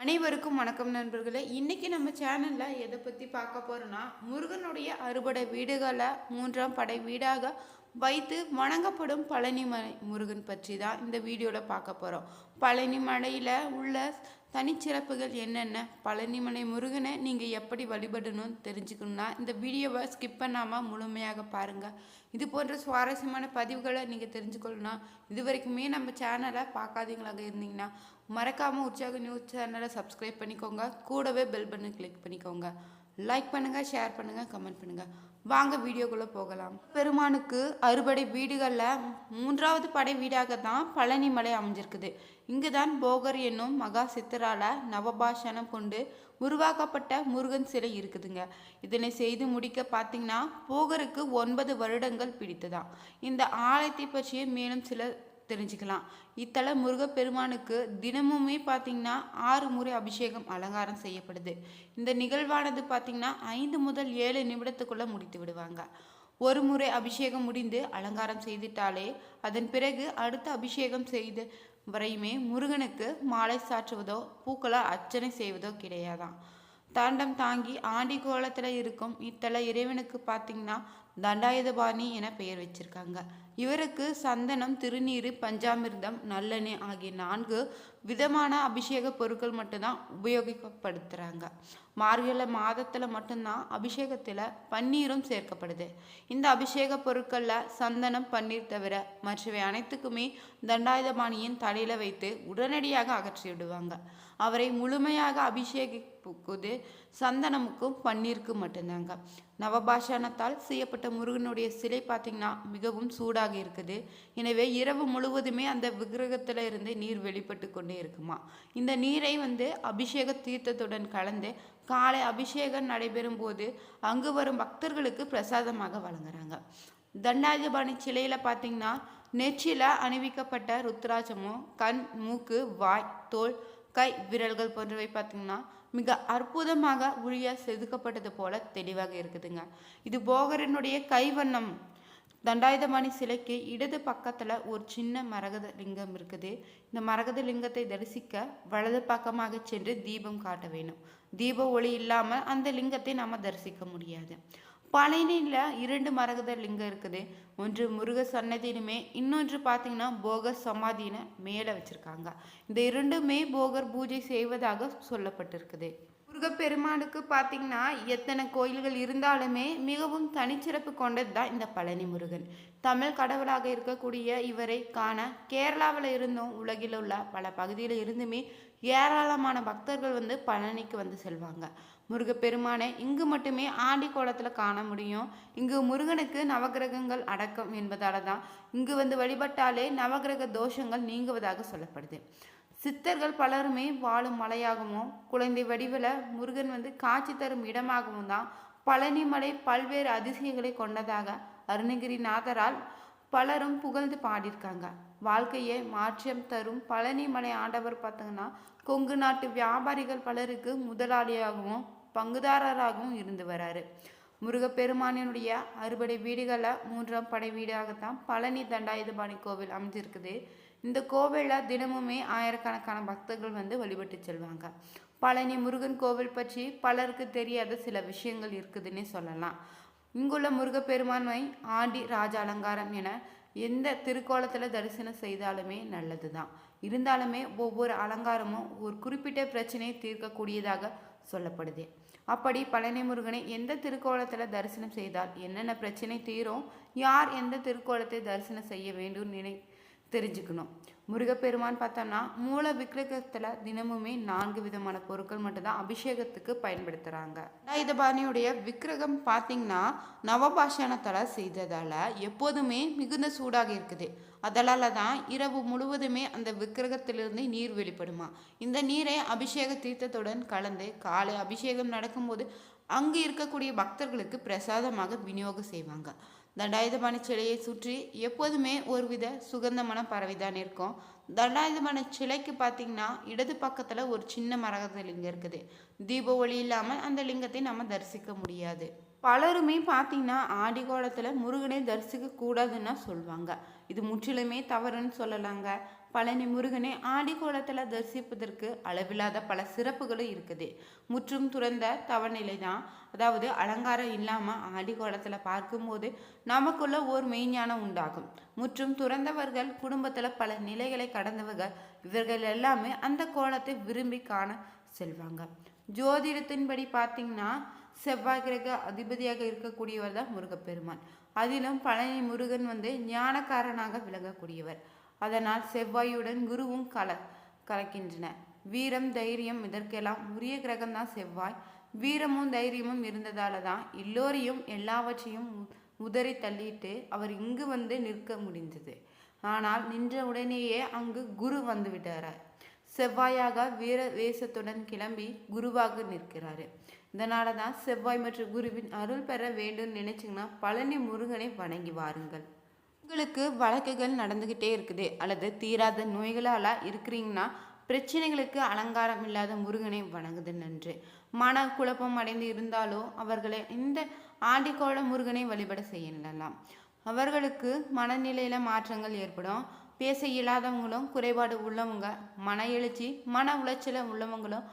அனைவருக்கும் வணக்கம் நண்பர்களே. இன்றைக்கி நம்ம சேனலில் எதை பற்றி பார்க்க போகிறோன்னா முருகனுடைய அறுபடை வீடுகளை மூன்றாம் படை வீடாக வைத்து வணங்கப்படும் பழனிமலை முருகன் பற்றி தான் இந்த வீடியோவில் பார்க்க போகிறோம் பழனிமலையில் உள்ள தனிச்சிறப்புகள் என்னென்ன? பழனிமலை முருகனை நீங்கள் எப்படி வழிபடணும்னு தெரிஞ்சுக்கணும்னா இந்த வீடியோவை ஸ்கிப் பண்ணாமல் முழுமையாக பாருங்கள் இது போன்ற சுவாரஸ்யமான பதிவுகளை நீங்கள் தெரிஞ்சுக்கணும்னா இது வரைக்குமே நம்ம சேனலை பார்க்காதீங்களாக இருந்தீங்கன்னா மறக்காமல் உற்சாக நியூஸ் சேனலை சப்ஸ்கிரைப் பண்ணிக்கோங்க. கூடவே பெல் பட்டன் கிளிக் பண்ணிக்கோங்க. லைக் பண்ணுங்கள் ஷேர் பண்ணுங்கள் கமெண்ட் பண்ணுங்கள் வாங்க வீடியோக்குள்ளே போகலாம். பெருமானுக்கு அறுபடை வீடுகளில் மூன்றாவது படை வீடாக தான் பழனிமலை அமைஞ்சிருக்குது. இங்கு தான் போகர் என்னும் மகா சித்தரால நவபாஷணம் கொண்டு உருவாக்கப்பட்ட முருகன் சிலை இருக்குதுங்க. இதனை செய்து முடிக்க பார்த்தீங்கன்னா போகருக்கு ஒன்பது வருடங்கள் பிடித்ததா இந்த ஆலயத்தை பற்றிய மேலும் சில தெரிஞ்சுக்கலாம். இத்தல முருகப்பெருமானுக்கு தினமுமே பார்த்தீங்கன்னா ஆறு முறை அபிஷேகம் அலங்காரம் செய்யப்படுது. இந்த நிகழ்வானது பார்த்தீங்கன்னா ஐந்து முதல் ஏழு நிமிடத்துக்குள்ள முடித்து விடுவாங்க. ஒரு முறை அபிஷேகம் முடிந்து அலங்காரம் செய்துட்டாலே அதன் பிறகு அடுத்த அபிஷேகம் செய்து வரையுமே முருகனுக்கு மாலை சாற்றுவதோ பூக்களை அர்ச்சனை செய்வதோ கிடையாதாம். தாண்டம் தாங்கி ஆண்டி கோலத்தில் இருக்கும் இத்தல இறைவனுக்கு பார்த்தீங்கன்னா தண்டாயுதபாணி என பெயர் வச்சிருக்காங்க. இவருக்கு சந்தனம் திருநீறு பஞ்சாமிர்தம் நல்லெண்ணெய் ஆகிய நான்கு விதமான அபிஷேக பொருட்கள் மட்டும்தான் உபயோகிக்கப்படுத்துகிறாங்க மார்கழி மாதத்தில் மட்டும்தான் அபிஷேகத்தில் பன்னீரும் சேர்க்கப்படுது. இந்த அபிஷேக பொருட்களில் சந்தனம் பன்னீர் தவிர மற்றவை அனைத்துக்குமே தண்டாயுதபாணியின் தலையில் வைத்து உடனடியாக அகற்றி விடுவாங்க அவரை முழுமையாக அபிஷேகிப்புக்குது சந்தனமுக்கும் பன்னீருக்கும் மட்டும்தாங்க. நவபாஷானத்தால் செய்யப்பட்ட முருகனுடைய சிலை பார்த்திங்கன்னா மிகவும் சூடாக இருக்குது. எனவே இரவு முழுவதுமே அந்த விக்கிரகத்தில் இருந்து நீர் வெளிப்பட்டு கொண்டே இருக்குமா. இந்த நீரை வந்து அபிஷேக தீர்த்தத்துடன் கலந்து காலை அபிஷேகம் நடைபெறும் போது அங்கு வரும் பக்தர்களுக்கு பிரசாதமாக வழங்குறாங்க. தண்டாயுதபாணி சிலையில் பார்த்தீங்கன்னா நெற்றியில் அணிவிக்கப்பட்ட ருத்ராஜமும் கண் மூக்கு வாய் தோல் கை விரல்கள் போன்றவை பார்த்தீங்கன்னா மிக அற்புதமாக உழிய செதுக்கப்பட்டது போல தெளிவாக இருக்குதுங்க. இது போகரனுடைய கைவண்ணம். தண்டாயுதபாணி சிலைக்கு இடது பக்கத்தில் ஒரு சின்ன மரகத லிங்கம் இருக்குது. இந்த மரகத லிங்கத்தை தரிசிக்க வலது பக்கமாக சென்று தீபம் காட்ட வேணும் தீப ஒளி இல்லாமல் அந்த லிங்கத்தை நாம் தரிசிக்க முடியாது. பழனியில் இரண்டு மரகத லிங்கம் இருக்குது. ஒன்று முருக சன்னதியிலுமே இன்னொன்று பார்த்தீங்கன்னா போகர் சமாதினு மேலே வச்சுருக்காங்க. இந்த இரண்டுமே போகர் பூஜை செய்வதாக சொல்லப்பட்டிருக்குது. முருகப்பெருமானுக்கு பார்த்தீங்கன்னா எத்தனை கோயில்கள் இருந்தாலுமே மிகவும் தனிச்சிறப்பு கொண்டது தான் இந்த பழனி முருகன். தமிழ் கடவுளாக இருக்கக்கூடிய இவரை காண கேரளாவில் இருந்தும் உலகில் உள்ள பல பகுதியில் இருந்துமே ஏராளமான பக்தர்கள் வந்து பழனிக்கு வந்து செல்வாங்க. முருகப்பெருமானை இங்கு மட்டுமே ஆண்டி கோலத்தில் காண முடியும். இங்கு முருகனுக்கு நவகிரகங்கள் அடக்கம் என்பதால தான் இங்கு வந்து வழிபட்டாலே நவகிரக தோஷங்கள் நீங்குவதாக சொல்லப்படுது. சித்தர்கள் பலருமே வாழும் மலையாகவும் குழந்தை வடிவில் முருகன் வந்து காட்சி தரும் இடமாகவும் தான் பழனிமலை பல்வேறு அதிசயங்களை கொண்டதாக அருணகிரிநாதரால் பலரும் புகழ்ந்து பாடியிருக்காங்க. வாழ்க்கையை மாற்றம் தரும் பழனிமலை ஆண்டவர் பார்த்தீங்கன்னா கொங்கு நாட்டு வியாபாரிகள் பலருக்கு முதலாளியாகவும் பங்குதாரராகவும் இருந்து வராரு. முருகப்பெருமானினுடைய அறுபடை வீடுகளில் மூன்றாம் படை வீடாகத்தான் பழனி தண்டாயுதபாணி கோவில் அமைஞ்சிருக்குது. இந்த கோவிலில் தினமுமே ஆயிரக்கணக்கான பக்தர்கள் வந்து வழிபட்டு செல்வாங்க. பழனி முருகன் கோவில் பற்றி பலருக்கு தெரியாத சில விஷயங்கள் இருக்குதுன்னே சொல்லலாம். இங்குள்ள முருகப்பெருமானை ஆண்டி ராஜ அலங்காரம் என எந்த திருக்கோலத்தில் தரிசனம் செய்தாலுமே நல்லது தான் இருந்தாலுமே ஒவ்வொரு அலங்காரமும் ஒரு குறிப்பிட்ட பிரச்சனையை தீர்க்கக்கூடியதாக சொல்லப்படுது. அப்படி பழனி முருகனை எந்த திருக்கோலத்தில் தரிசனம் செய்தால் என்னென்ன பிரச்சனை தீரும்? யார் எந்த திருக்கோலத்தை தரிசனம் செய்ய வேண்டும் நினை தெரிஞ்சுக்கணும். முருகப்பெருமான் பார்த்தோம்னா மூல விக்கிரகத்தில் தினமுமே நான்கு விதமான பொருட்கள் மட்டும்தான் அபிஷேகத்துக்கு பயன்படுத்துகிறாங்க தண்டாயுதபாணியுடைய விக்கிரகம் பார்த்திங்கன்னா நவபாஷணத்தில் செய்ததால் எப்போதுமே மிகுந்த சூடாக இருக்குது. அதனால தான் இரவு முழுவதுமே அந்த விக்கிரகத்திலிருந்து நீர் வெளிப்படுமா. இந்த நீரை அபிஷேக தீர்த்தத்துடன் கலந்து காலை அபிஷேகம் நடக்கும்போது அங்கு இருக்கக்கூடிய பக்தர்களுக்கு பிரசாதமாக விநியோகம் செய்வாங்க. தண்டாயுதபாணி சிலையை சுற்றி எப்போதுமே ஒருவித சுகந்தமான பறவைதான் இருக்கும் தண்டாயுதபாணி சிலைக்கு பார்த்தீங்கன்னா இடது பக்கத்தில் ஒரு சின்ன மரகத லிங்கம் இருக்குது. தீப ஒளி இல்லாமல் அந்த லிங்கத்தை நம்ம தரிசிக்க முடியாது. பலருமே பார்த்தீங்கன்னா ஆடி கோலத்தில் முருகனை தரிசிக்க கூடாதுன்னா சொல்லுவாங்க இது முற்றிலுமே தவறுன்னு சொல்லலாங்க. பழனி முருகனை ஆடி கோலத்தில் தரிசிப்பதற்கு அளவில்லாத பல சிறப்புகளும் இருக்குது. முற்றும் துறந்த தவநிலை தான் அதாவது அலங்காரம் இல்லாமல் ஆடி கோலத்தில் பார்க்கும்போது நமக்குள்ள ஓர் மெய்ஞானம் உண்டாகும். முற்றும் துறந்தவர்கள் குடும்பத்தில் பல நிலைகளை கடந்தவர்கள் இவர்கள் எல்லாமே அந்த கோலத்தை விரும்பி காண செல்வாங்க. ஜோதிடத்தின்படி பார்த்தீங்கன்னா செவ்வாய் கிரக அதிபதியாக இருக்கக்கூடியவர் தான் முருகப்பெருமான். அதிலும் பழனி முருகன் வந்து ஞானக்காரனாக விளங்கக்கூடியவர். அதனால் செவ்வாயுடன் குருவும் கல கலக்கின்றன. வீரம் தைரியம் இதற்கெல்லாம் உரிய கிரகம்தான் செவ்வாய். வீரமும் தைரியமும் இருந்ததால தான் எல்லோரையும் எல்லாவற்றையும் உதறி தள்ளிட்டு அவர் இங்கு வந்து நிற்க முடிந்தது. ஆனால் நின்ற உடனேயே அங்கு குரு வந்து விட்டாரார். செவ்வாயாக வீர வேஷத்துடன் கிளம்பி குருவாக நிற்கிறாரு. இதனால தான் செவ்வாய் மற்றும் குருவின் அருள் பெற வேண்டும் நினைச்சிங்கன்னா பழனி முருகனை வணங்கி வாருங்கள். உங்களுக்கு வழக்குகள் நடந்துக்கிட்டே இருக்குது அல்லது தீராத நோய்களால் இருக்கிறீங்கன்னா பிரச்சனைகளுக்கு அலங்காரம் இல்லாத முருகனை வணங்குது நன்று. மன குழப்பம் அடைந்து இருந்தாலோ அவர்களை இந்த ஆண்டிக்கோள முருகனை வழிபட செய்யலாம். அவர்களுக்கு மனநிலையில் மாற்றங்கள் ஏற்படும். பேச இயலாதவங்களும் குறைபாடு உள்ளவங்க மன எழுச்சி மன உளைச்சல உள்ளவங்களும்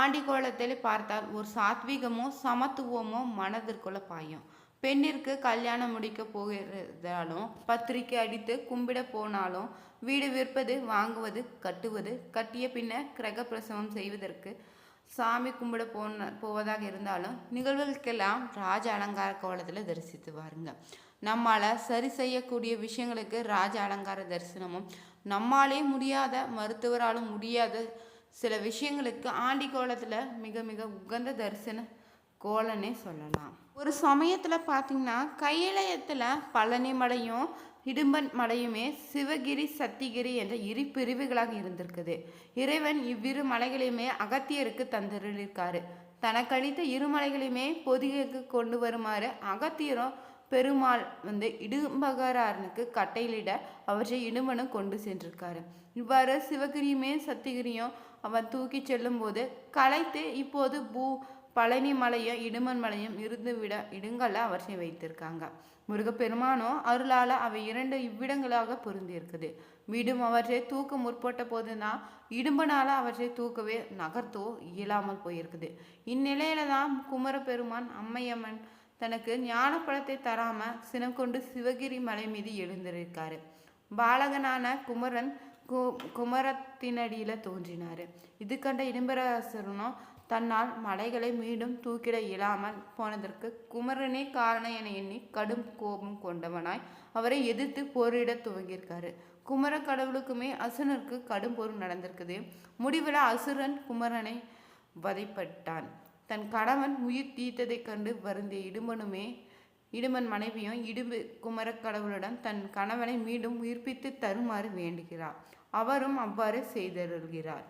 ஆண்டிக்கோளத்தில் பார்த்தால் ஒரு சாத்வீகமோ சமத்துவமோ மனதிற்குள்ள பாயும். பெண்ணிற்கு கல்யாணம் முடிக்க போகிறதாலும் பத்திரிக்கை அடித்து கும்பிட போனாலும் வீடு விற்பது வாங்குவது கட்டுவது கட்டிய பின்ன கிரகப்பிரசவம் செய்வதற்கு சாமி கும்பிட போன போவதாக இருந்தாலும் நிகழ்வுகளுக்கெல்லாம் ராஜ அலங்கார கோலத்தில் தரிசித்து வாருங்க. நம்மளால் சரி செய்யக்கூடிய விஷயங்களுக்கு ராஜ அலங்கார தரிசனமும் நம்மாலே முடியாத மருத்துவராலும் முடியாத சில விஷயங்களுக்கு ஆண்டி கோலத்தில் மிக மிக உகந்த தரிசன கோலனே சொல்லலாம். ஒரு சமயத்தில் பார்த்தீங்கன்னா கையிலயத்தில் பழனி மலையும் இடும்பன் மலையுமே சிவகிரி சத்திகிரி என்ற இரு பிரிவுகளாக இருந்திருக்குது. இறைவன் இவ்விரு மலைகளையுமே அகத்தியருக்கு தந்தருளிருக்காரு. தனக்கழித்த இரு மலைகளையுமே பொதிகைக்கு கொண்டு வருமாறு அகத்தியரும் பெருமாள் வந்து இடும்பகாரனுக்கு கட்டையிலிட அவற்றை இடும்பனும் கொண்டு சென்றிருக்காரு. இவ்வாறு சிவகிரியுமே சத்திகிரியும் அவன் தூக்கி செல்லும்போது களைத்து இப்போது பூ பழனி மலையும் இடுமன் மலையும் இருந்துவிட இடங்கள்ல அவற்றை வைத்திருக்காங்க. முருகப்பெருமானோ அருளால் அவை இரண்டு இவ்விடங்களாக பொருந்தியிருக்குது. வீடும் அவற்றை தூக்க முற்பட்ட போதுதான் இடும்பனால அவற்றை தூக்கவே நகர்த்தோ இயலாமல் போயிருக்குது. இந்நிலையில தான் குமரப்பெருமான் அம்மையம்மன் தனக்கு ஞான பழத்தை தராம சினம் கொண்டு சிவகிரி மலை மீது எழுந்திருக்காரு. பாலகனான குமரன் கு குமரத்தினடியில் தோன்றினார். இது கண்ட இடும்பரசனும் தன்னால் மலைகளை மீண்டும் தூக்கிட இயலாமல் போனதற்கு குமரனே காரணம் என எண்ணி கடும் கோபம் கொண்டவனாய் அவரை எதிர்த்து போரிட துவங்கியிருக்காரு. குமர கடவுளுக்குமே அசுரனுக்கு கடும் போர் நடந்திருக்குது. முடிவில் அசுரன் குமரனை வதைப்பட்டான். தன் கணவன் உயிர் தீர்த்ததைக் கண்டு வருந்திய இடுமனுமே இடுமன் மனைவியும் இடும்பு குமரக் கடவுளிடம் தன் கணவனை மீண்டும் உயிர்ப்பித்து தருமாறு வேண்டுகிறார். அவரும் அவ்வாறு செய்தருள்கிறார்.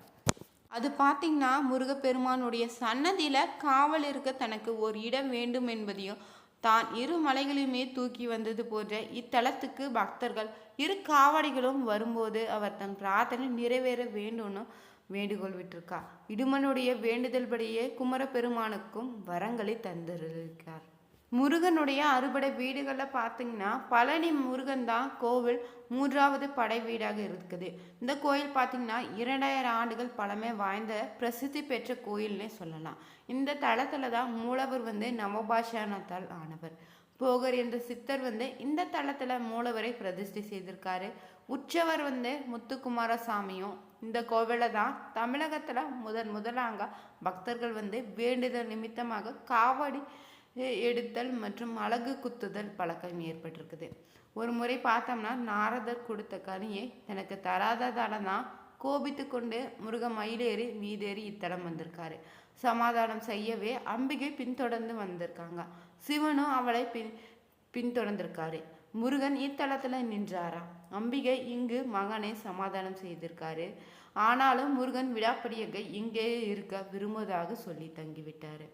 அது பார்த்தீங்கன்னா முருகப்பெருமானுடைய சன்னதியில் காவல் இருக்க தனக்கு ஒரு இடம் வேண்டும் என்பதையும் தான் இரு மலைகளையுமே தூக்கி வந்தது போன்ற இத்தலத்துக்கு பக்தர்கள் இரு காவடிகளும் வரும்போது அவர் தன் பிரார்த்தனை நிறைவேற வேண்டும்னு வேண்டுகோள் விட்டிருக்கா இடுமனுடைய வேண்டுதல்படியே குமரப்பெருமானுக்கும் வரங்களை தந்திருக்கார் முருகனுடைய அறுபடை வீடுகளில் பார்த்தீங்கன்னா பழனி முருகன் தான் கோவில் மூன்றாவது படை வீடாக இருக்குது. இந்த கோயில் பார்த்தீங்கன்னா இரண்டாயிரம் ஆண்டுகள் பழமை வாய்ந்த பிரசித்தி பெற்ற கோயில்னே சொல்லலாம். இந்த தளத்தில் தான் மூலவர் வந்து நவபாஷானத்தால் ஆனவர். போகர் என்ற சித்தர் வந்து இந்த தளத்தில் மூலவரை பிரதிஷ்டை செய்திருக்காரு. உற்சவர் வந்து முத்துக்குமாரசாமியும் இந்த கோவிலை தான் தமிழகத்தில் முதன் முதலாக பக்தர்கள் வந்து வேண்டுதல் நிமித்தமாக காவடி எடுத்தல் மற்றும் அழகு குத்துதல் பழக்கம் ஏற்பட்டிருக்குது. ஒரு முறை பார்த்தோம்னா நாரதர் கொடுத்த கனியை தனக்கு தராததால தான் கோபித்து கொண்டு முருக மயிலேறி மீதேறி இத்தலம் வந்திருக்காரு. சமாதானம் செய்யவே அம்பிகை பின்தொடர்ந்து வந்திருக்காங்க. சிவனும் அவளை பின் பின்தொடர்ந்திருக்காரு. முருகன் இத்தலத்தில் நின்றாரா அம்பிகை இங்கு மகனை சமாதானம் செய்திருக்காரு. ஆனாலும் முருகன் விடாப்படியாக இங்கே இருக்க விரும்புவதாக சொல்லி தங்கிவிட்டாரு.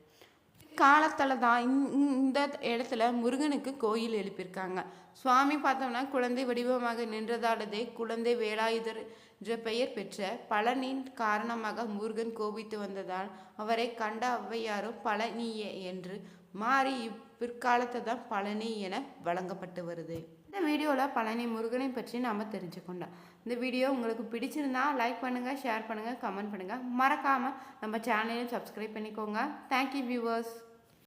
காலத்தில் தான் இந்த- இடத்துல முருகனுக்கு கோயில் எழுப்பியிருக்காங்க. சுவாமி பார்த்தோம்னா குழந்தை வடிவமாக நின்றதாலதே குழந்தை வேலாயுதர் என்ற பெயர் பெற்ற பழனின் காரணமாக முருகன் கோபித்து வந்ததால் அவரை கண்ட ஔவையாரும் பழனியே என்று மாறி இப்பிற்காலத்தை தான் பழனி என வழங்கப்பட்டு வருது. இந்த வீடியோவில் பழனி முருகனை பற்றி நாம் தெரிஞ்சுக்கொண்டோம். இந்த வீடியோ உங்களுக்கு பிடிச்சிருந்தா லைக் பண்ணுங்கள் ஷேர் பண்ணுங்கள் கமெண்ட் பண்ணுங்கள் மறக்காமல் நம்ம சேனலையும் சப்ஸ்கிரைப் பண்ணிக்கோங்க. Thank you viewers